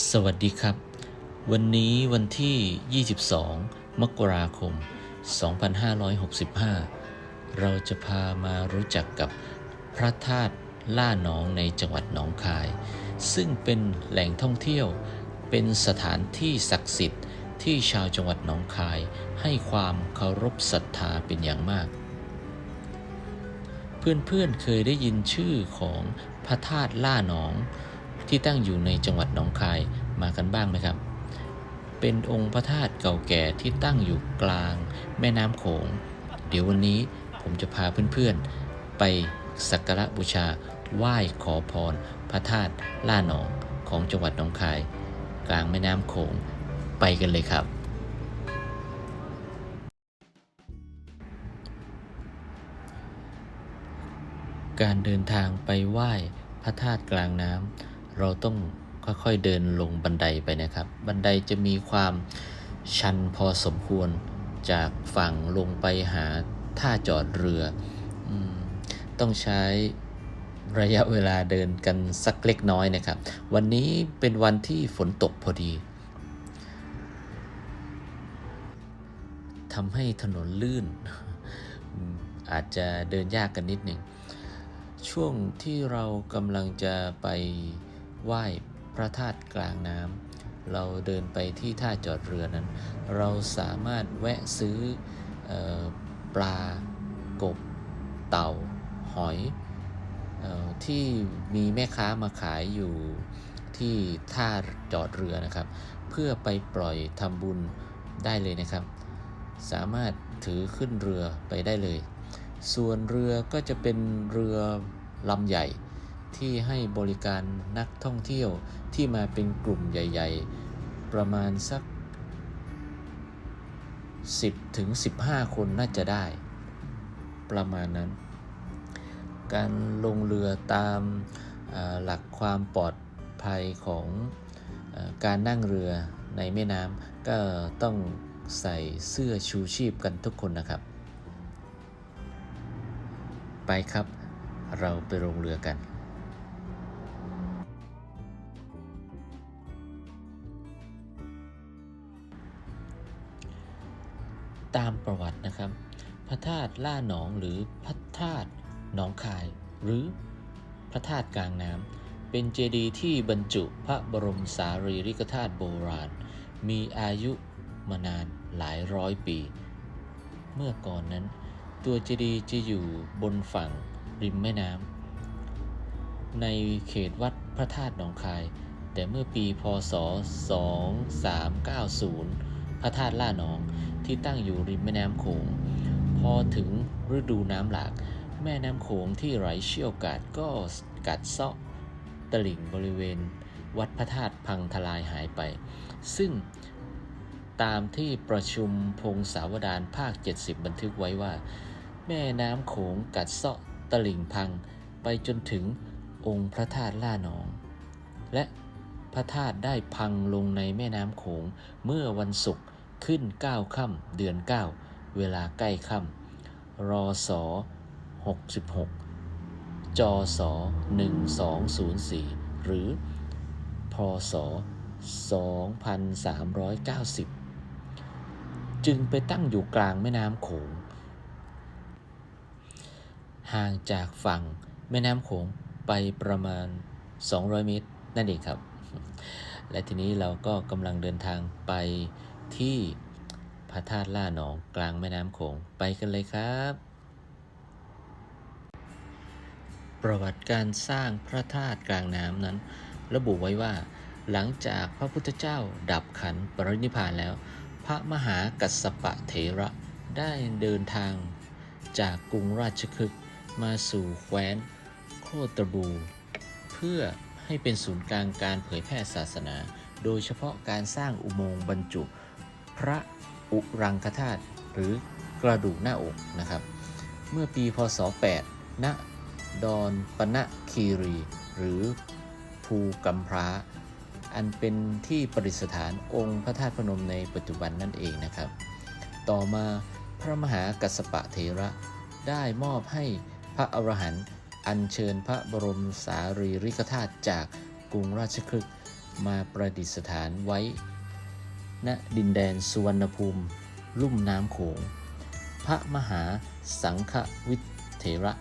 สวัสดีครับ วันนี้วันที่ 22 มกราคม 2565 เราจะพามารู้จักกับพระธาตุล่าหนองในจังหวัดหนองคาย ซึ่งเป็นแหล่งท่องเที่ยว เป็นสถานที่ศักดิ์สิทธิ์ที่ชาวจังหวัดหนองคาย ให้ความเคารพศรัทธาเป็นอย่างมาก เพื่อนๆเคยได้ยินชื่อของพระธาตุล่าหนอง ที่ตั้งอยู่ในจังหวัดหนองคายมากันบ้างไหมครับ เป็นองค์พระธาตุเก่าแก่ที่ตั้งอยู่กลาง แม่น้ำโขง เดี๋ยววันนี้ผมจะพาเพื่อนๆ ไปสักการะบูชาไหว้ขอพร พระธาตุล่าหนองของจังหวัดหนองคาย กลางแม่น้ำโขงไปกันเลยครับการเดินทางไปไหว้พระธาตุกลางน้ำ เราต้องค่อยๆเดินลงบันไดไปนะครับ บันไดจะมีความชันพอสมควรจากฝั่งลงไปหาท่าจอดเรืออต้องใช้ระยะเวลาเดินกันสักเล็กน้อยนะครับ วันนี้เป็นวันที่ฝนตกพอดีทำให้ถนนลื่น อาจจะเดินยากกันนิดหนึ่ง ช่วงที่เรากำลังจะไป ไหว้พระธาตุกลางน้ำเราเดินไปที่ท่าจอดเรือนั้น เราสามารถแวะซื้อออปลากบ เต่า หอยออที่มีแม่ค้ามาขายอยู่ที่ท่าจอดเรือนะครับ เพื่อไปปล่อยทำบุญได้เลยนะครับ สามารถถือขึ้นเรือไปได้เลย ส่วนเรือก็จะเป็นเรือลำใหญ่ ที่ให้บริการนักท่องเที่ยวที่มาเป็นกลุ่มใหญ่ ๆ ประมาณสัก 10ถึง15 คนน่าจะได้ ประมาณนั้น การลงเรือตามหลักความปลอดภัยของอการนั่งเรือในแม่น้ำก็ต้องใส่เสื้อชูชีพกันทุกคนนะครับ ไปครับ เราไปลงเรือกัน ตามประวัตินะครับ พระธาตุล่าหนองหรือพระธาตุหนองคาย หรือพระธาตุกลางน้ำเป็นเจดีย์ที่บรรจุพระบรมสารีริกธาตุโบราณ มีอายุมานานหลายร้อยปี เมื่อก่อนนั้น ตัวเจดีย์จะอยู่บนฝั่งริมแม่น้ำในเขตวัดพระธาตุหนองคาย แต่เมื่อปีพศ 2390 พระธาตุล่าหนอง ที่ตั้งอยู่ริมแม่น้ำโขง พอถึงฤดูน้ำหลาก แม่น้ำโขงที่ไหลเชี่ยวกราดก็กัดเซาะตลิ่งบริเวณ วัดพระธาตุพังทลายหายไป ซึ่งตามที่ประชุมพงศาวดารภาค 70 บันทึกไว้ว่า แม่น้ำโขงกัดเซาะตลิ่งพังไปจนถึงองค์พระธาตุล่าหนอง และพระธาตุได้พังลงในแม่น้ำโขงเมื่อวันศุกร์ ขึ้น 9ค่ำเดือน 9 เวลาใกล้ค่ำรอสอ66 จอสอ1204 หรือพศ2390 จึงไปตั้งอยู่กลางแม่น้ำโขง ห่างจากฝั่งแม่น้ำโขงไปประมาณ 200 เมตร นั่นเองครับ และทีนี้เราก็กำลังเดินทางไป ที่พระธาตุล่าหนองกลางแม่น้ำโขงไปกันเลยครับ ประวัติการสร้างพระธาตุกลางน้ำนั้น ระบุไว้ว่า หลังจากพระพุทธเจ้าดับขันปรินิพานแล้ว พระมหากัสสปะเถระได้เดินทางจากกรุงราชคฤห์มาสู่แคว้นโคตรบู เพื่อให้เป็นศูนย์กลางการเผยแพร่ศาสนา โดยเฉพาะการสร้างอุโมงค์บรรจุพ ระอุรังคธาตุหรือกระดูกหน้าอกนะครับ เมื่อปีพศ 8 ณ ดอนปณะคีรี หรือภูกัมพร้า อันเป็นที่ประดิษฐานองค์พระธาตุพนมในปัจจุบันนั่นเองนะครับ ต่อมาพระมหากัสสปะเถระได้มอบให้พระอรหันต์อัญเชิญพระบรมสารีริกธาตุจากกรุงราชคฤห์มาประดิษฐานไว้ ณดินแดนสุวรรณภูมิ ลุ่มน้ำโขง พระมหาสังฆวิเถระ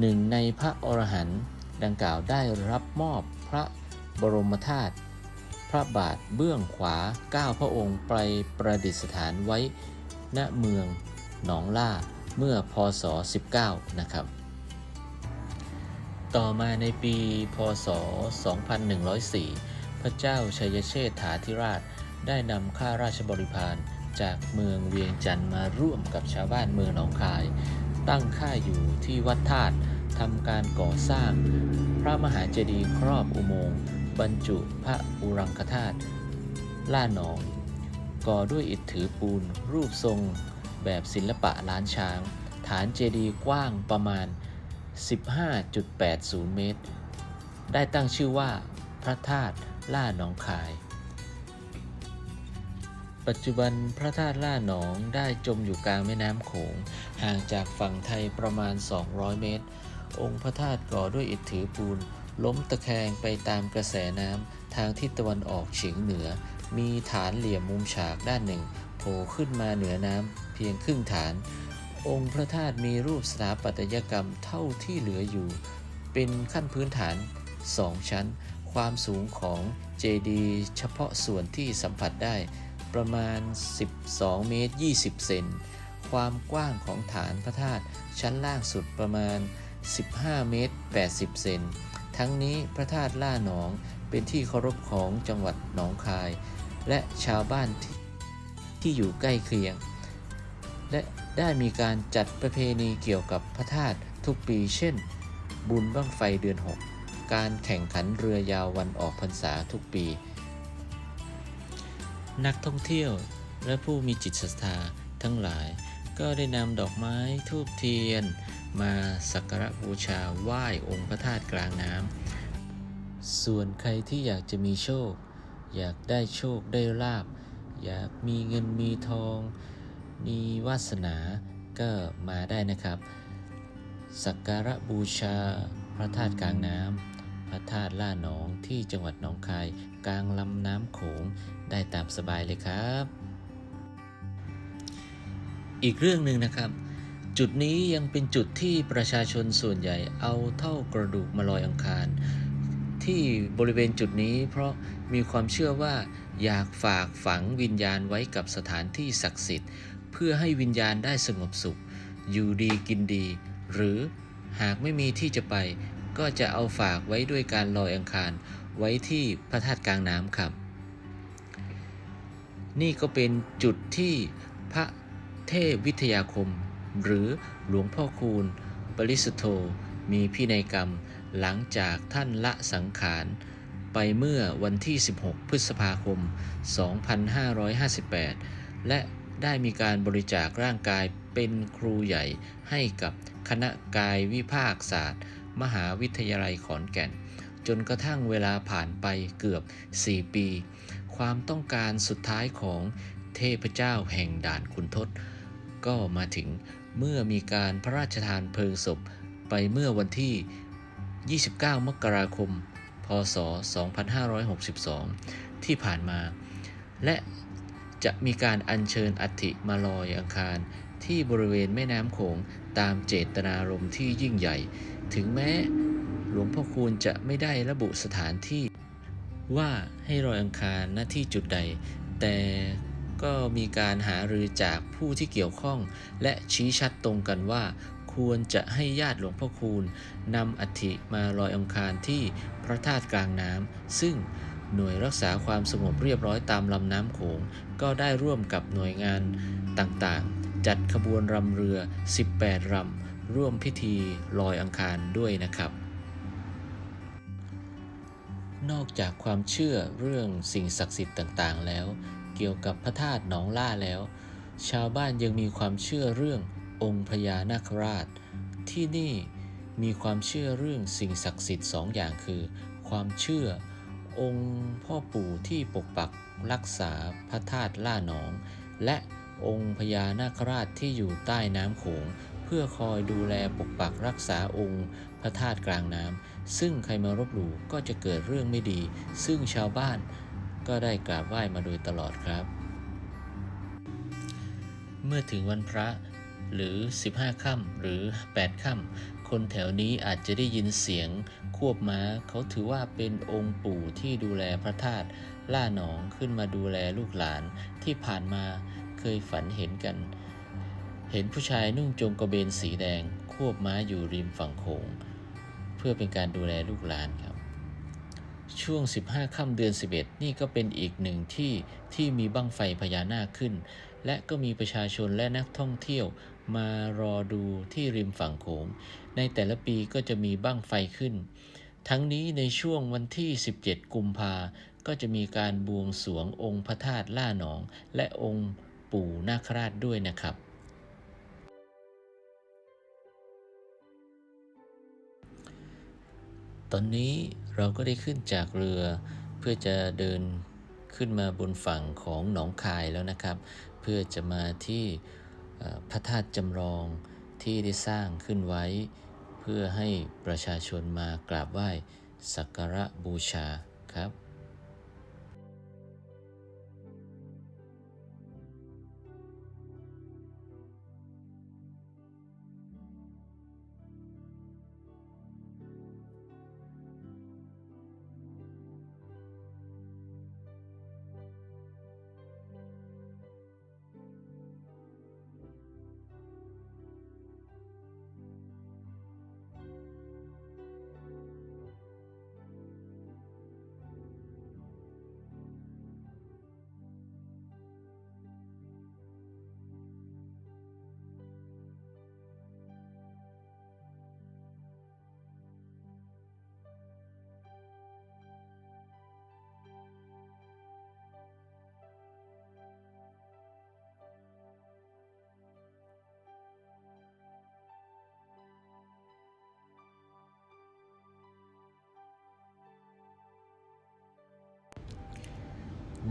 หนึ่งในพระอรหันต์ดังกล่าวได้รับมอบพระบรมธาตุพระบาทเบื้องขวาก้าพระองค์ไปประดิษฐานไว้ณเมืองหนองล่าเมื่อพศ 19 นะครับ ต่อมาในปีพศ 2104 พระเจ้าชัยเชษฐาธิราช ได้นำข้าราชบริพารจากเมืองเวียงจันทร์มาร่วมกับชาวบ้านเมืองหนองคาย ตั้งค่ายอยู่ที่วัดธาตุทำการก่อสร้าง พระมหาเจดีย์ครอบอุโมงค์บรรจุพระอุรังคธาตุล่าหนอง ก่อด้วยอิฐถือปูนรูปทรงแบบศิลปะล้านช้าง ฐานเจดีย์กว้างประมาณ 15.80 เมตร ได้ตั้งชื่อว่าพระธาตุล่าหนองคาย ปัจจุบันพระธาตุล่าหนองได้จมอยู่กลางแม่น้ำโขง ห่างจากฝั่งไทยประมาณ 200 เมตร องค์พระธาตุก่อด้วยอิฐถือปูน ล้มตะแคงไปตามกระแสน้ำทางทิศตะวันออกเฉียงเหนือ มีฐานเหลี่ยมมุมฉากด้านหนึ่งโผล่ขึ้นมาเหนือน้ำเพียงครึ่งฐาน องค์พระธาตุมีรูปสถาปัตยกรรมเท่าที่เหลืออยู่ เป็นขั้นพื้นฐาน 2 ชั้น ความสูงของเจดีย์เฉพาะส่วนที่สัมผัสได้ ประมาณ 12 เมตร 20 เซน ความกว้างของฐานพระธาตุชั้นล่างสุดประมาณ 15 เมตร 80 เซน ทั้งนี้พระธาตุล่าหนองเป็นที่เคารพของจังหวัดหนองคาย และชาวบ้านที่ที่อยู่ใกล้เคียง และได้มีการจัดประเพณีเกี่ยวกับพระธาตุทุกปีเช่น บุญบั้งไฟเดือน 6 การแข่งขันเรือยาววันออกพรรษาทุกปี นักท่องเที่ยวและผู้มีจิตศรัทธาทั้งหลาย ก็ได้นำดอกไม้ทูบเทียน มาสักการะบูชาไหว้องค์พระธาตุกลางน้ำส่วนใครที่อยากจะมีโชค อยากได้โชคได้ลาบ อยากมีเงินมีทอง มีวาสนาก็มาได้นะครับ สักการะบูชาพระธาตุกลางน้ำ ระธาตุล่าหนองที่จังหวัดหนองคาย กลางลำน้ำโขงได้ตามสบายเลยครับ อีกเรื่องหนึ่งนะครับ จุดนี้ยังเป็นจุดที่ประชาชนส่วนใหญ่เอาเท่ากระดูกมาลอยอังคาร ที่บริเวณจุดนี้เพราะมีความเชื่อว่าอยากฝากฝังวิญญาณไว้กับสถานที่ศักดิ์สิทธิ์ เพื่อให้วิญญาณได้สงบสุข อยู่ดีกินดี หรือหากไม่มีที่จะไป ก็จะเอาฝากไว้ด้วยการลอยอังคารไว้ที่พระธาตุกลางน้ำครับ นี่ก็เป็นจุดที่พระเทพวิทยาคม หรือหลวงพ่อคูณ ปริสุทธโธมีพินัยกรรมหลังจากท่านละสังขารไปเมื่อวันที่ 16 พฤษภาคม 2558 และได้มีการบริจาคร่างกายเป็นครูใหญ่ให้กับคณะกายวิภาคศาสตร์ มหาวิทยาลัยขอนแก่น จนกระทั่งเวลาผ่านไปเกือบ 4 ปี ความต้องการสุดท้ายของเทพเจ้าแห่งด่านคุณทศ ก็มาถึงเมื่อมีการพระราชทานเพลิงศพไปเมื่อวันที่ 29 มกราคม พศ 2562 ที่ผ่านมา และ จะมีการอัญเชิญอัฐิมาลอยอังคาร ที่บริเวณแม่น้ำโขงตามเจตนารมณ์ที่ยิ่งใหญ่ ถึงแม้หลวงพ่อคูณจะไม่ได้ระบุสถานที่ว่าให้ลอยอังคารณที่จุดใด แต่ก็มีการหารือจากผู้ที่เกี่ยวข้อง และชี้ชัดตรงกันว่า ควรจะให้ญาติหลวงพ่อคูณนำอัฐิมาลอยอังคารที่พระธาตุกลางน้ำซึ่ง หน่วยรักษาความสงบเรียบร้อยตามลำน้ำโขง ก็ได้ร่วมกับหน่วยงานต่างๆ จัดขบวนรำเรือ 18 รำ ร่วมพิธีลอยอังคารด้วยนะครับ นอกจากความเชื่อเรื่องสิ่งศักดิ์สิทธิ์ต่างๆ แล้ว เกี่ยวกับพระธาตุหนองล่าแล้ว ชาวบ้านยังมีความเชื่อเรื่ององค์พญานาคราช ที่นี่มีความเชื่อเรื่องสิ่งศักดิ์สิทธิ์สองอย่างคือ ความเชื่อ องค์พ่อปู่ที่ปกปักรักษาพระธาตุล่าหนอง และองค์พญานาคราชที่อยู่ใต้น้ำโขง เพื่อคอยดูแลปกปักรักษาองค์พระธาตุกลางน้ำซึ่งใครมารบหลู่ก็จะเกิดเรื่องไม่ดี ซึ่งชาวบ้านก็ได้กราบไหว้มาโดยตลอดครับ เมื่อถึงวันพระหรือ 15ค่ำหรือ 8ค่ำ คนแถวนี้อาจจะได้ยินเสียงควบม้า เขาถือว่าเป็นองค์ปู่ที่ดูแลพระธาตุล่าหนองขึ้นมาดูแลลูกหลานที่ผ่านมาเคยฝันเห็นกัน เห็นผู้ชายนุ่งจงกระเบนสีแดง ควบม้าอยู่ริมฝั่งโขง เพื่อเป็นการดูแลลูกหลานครับ ช่วง 15ค่ำเดือน 11 นี่ก็เป็นอีกหนึ่งที่ที่มีบั้งไฟพญานาคขึ้น และก็มีประชาชนและนักท่องเที่ยว มารอดูที่ริมฝั่งโขง ในแต่ละปีก็จะมีบั้งไฟขึ้น ทั้งนี้ในช่วงวันที่ 17 กุมภาก็จะมีการบวงสรวงองค์พระธาตุล่าหนอง และองค์ปู่นาคราชด้วยนะครับ ตอนนี้เราก็ได้ขึ้นจากเรือเพื่อจะเดินขึ้นมาบนฝั่งของหนองคายแล้วนะครับ เพื่อจะมาที่ พระธาตุจำลองที่ได้สร้างขึ้นไว้ เพื่อให้ประชาชนมากราบไหว้สักการะบูชาครับ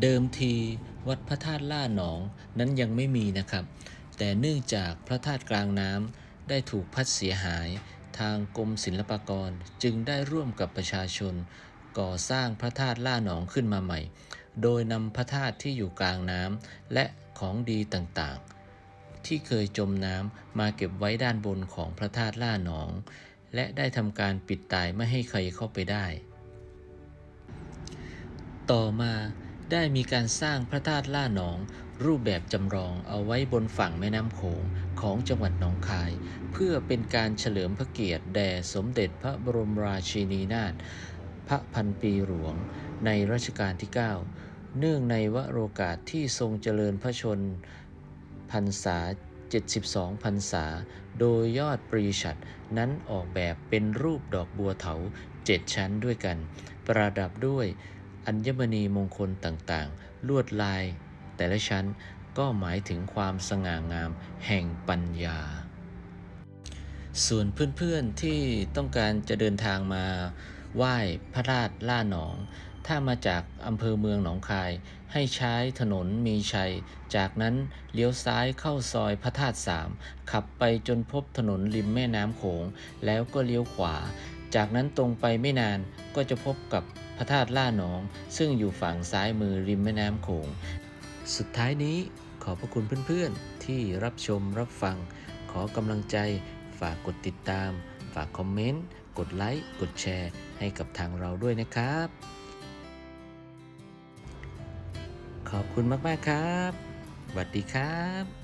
เดิมทีวัดพระธาตุล่าหนองนั้นยังไม่มีนะครับ แต่เนื่องจากพระธาตุกลางน้ำได้ถูกพัดเสียหาย ทางกรมศิลปากรจึงได้ร่วมกับประชาชน ก่อสร้างพระธาตุล่าหนองขึ้นมาใหม่ โดยนำพระธาตุที่อยู่กลางน้ำและของดีต่างๆ ที่เคยจมน้ำมาเก็บไว้ด้านบนของพระธาตุล่าหนอง และได้ทำการปิดตายไม่ให้ใครเข้าไปได้ ต่อมา ได้มีการสร้างพระธาตุล่าหนอง รูปแบบจำลองเอาไว้บนฝั่งแม่น้ำโขงของจังหวัดหนองคาย เพื่อเป็นการเฉลิมพระเกียรติแด่สมเด็จพระบรมราชินีนาถพระพันปีหลวงในรัชกาลที่ 9 เนื่องในวโรกาสที่ทรงเจริญพระชนพรรษา 72 พรรษา โดยยอดปรีฉัตรนั้นออกแบบเป็นรูปดอกบัวเถาเจ็ดชั้นด้วยกัน ประดับด้วย อัญมณีมงคลต่างๆ ลวดลาย แต่ละชั้นก็หมายถึงความสง่างามแห่งปัญญา ส่วนเพื่อนๆที่ต้องการจะเดินทางมาไหว้พระธาตุล่าหนอง ถ้ามาจากอำเภอเมืองหนองคาย ให้ใช้ถนนมีชัย จากนั้นเลี้ยวซ้ายเข้าซอยพระธาตุสามขับไปจนพบถนนริมแม่น้ำโขง แล้วก็เลี้ยวขวา จากนั้นตรงไปไม่นานก็จะพบกับพระธาตุล่าหนอง ซึ่งอยู่ฝั่งซ้ายมือริมแม่น้ำโขง สุดท้ายนี้ขอบพระคุณเพื่อนๆ ที่รับชมรับฟัง ขอกำลังใจฝากกดติดตาม ฝากคอมเมนต์ กดไลค์ กดแชร์ ให้กับทางเราด้วยนะครับ ขอบคุณมาก ๆ ครับสวัสดีครับ